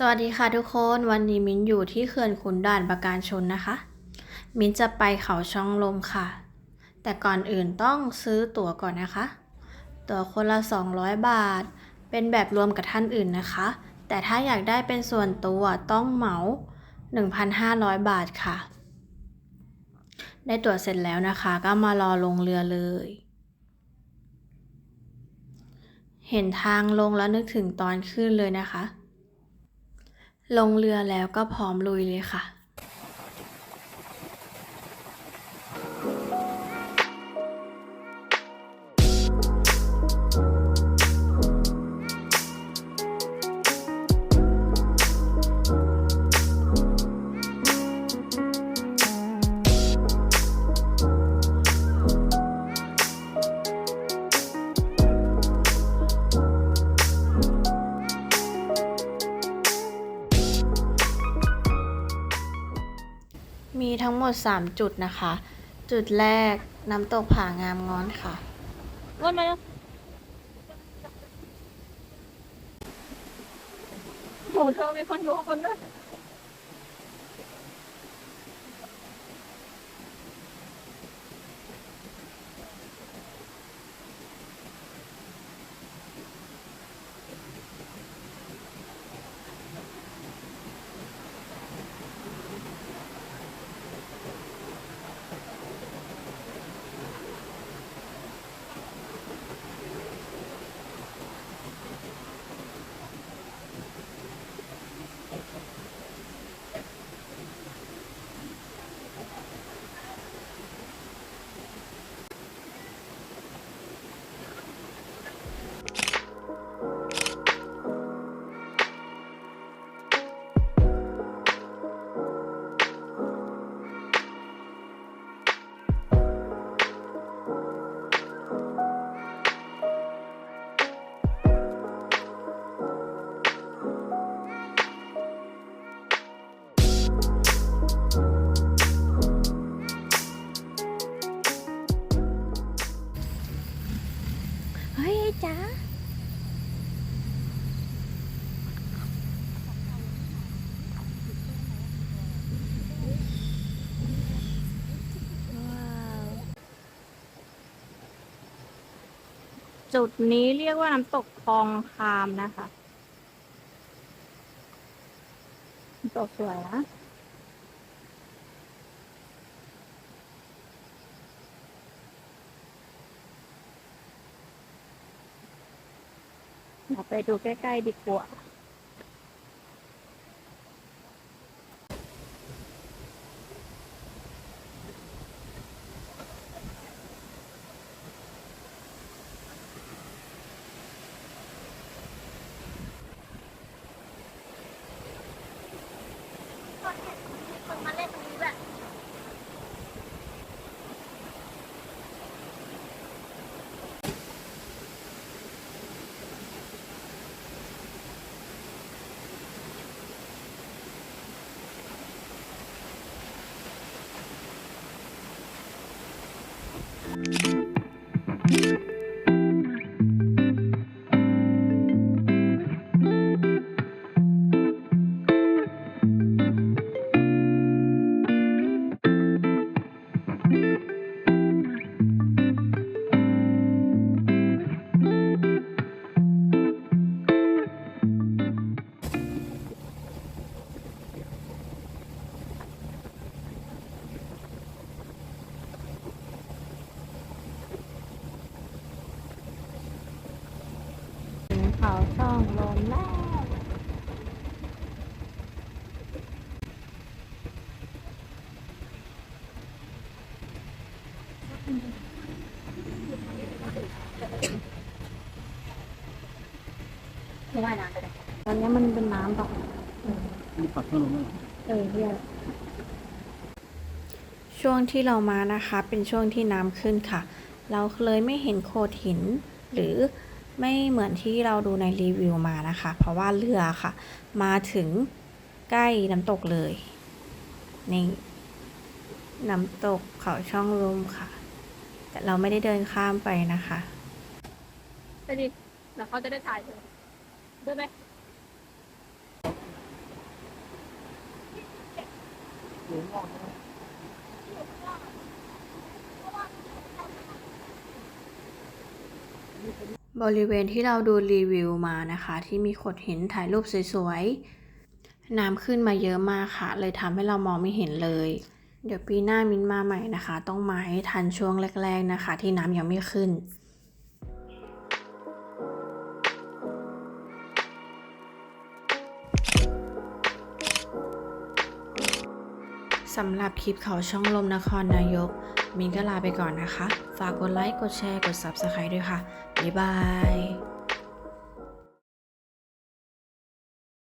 สวัสดีค่ะทุกคนวันนี้มิ้นอยู่ที่เขื่อนขุนด่านประการชนนะคะ มิ้นจะไปเขาช่องลมค่ะ แต่ก่อนอื่นต้องซื้อตั๋วก่อนนะคะ ตั๋วคนละ 200 บาท เป็นแบบรวมกับท่านอื่นนะคะ แต่ถ้าอยากได้เป็นส่วนตัวต้องเหมา 1,500 บาทค่ะ ได้ตั๋วเสร็จแล้วนะคะ ก็มารอลงเรือเลย เห็นทางลงแล้วนึกถึงตอนขึ้นเลยนะคะ ลงเรือแล้วก็พร้อมลุยเลยค่ะ มีทั้งหมด 3 จุดนะคะ จุดแรกน้ำตกผางามง้อนค่ะ วนมาแล้วโหเธอมีคนอยู่ข้างบนด้วย จุดนี้เรียกว่าน้ำตกคลองคามนะคะน้ำตกสวยนะเราไปดูใกล้ ๆ ดีกว่า เขาช่องลมแล้วไม่ว่ายน้ำไปเลยตอนนี้มันเป็นน้ำต่อมีปักเครื่อลงไหมเออเรียช่วงที่เรามานะคะ เป็นช่วงที่น้ำขึ้นค่ะ เราเลยไม่เห็นโขดหินหรือ ไม่เหมือนที่เราดูในรีวิวมานะคะ เพราะว่าเรือค่ะ มาถึงใกล้น้ำตกเลยนี่น้ำตกเขาช่องลมค่ะ แต่เราไม่ได้เดินข้ามไปนะคะไปดิแล้วเขาจะได้ถ่ายเลยได้ไหมหรืมอง บริเวณที่เราดูรีวิวมานะคะ ที่มีโขดหินถ่ายรูปสวยๆ น้ำขึ้นมาเยอะมากค่ะ เลยทำให้เรามองไม่เห็นเลย เดี๋ยวปีหน้ามินมาใหม่นะคะ ต้องมาให้ทันช่วงแรก ๆนะคะ ที่น้ำยังไม่ขึ้นสำหรับคลิปเขาช่องลมนครนายก มินก็ลาไปก่อนนะคะ ฝากกดไลค์ กดแชร์ กด Subscribe ด้วยค่ะ บ๊ายบาย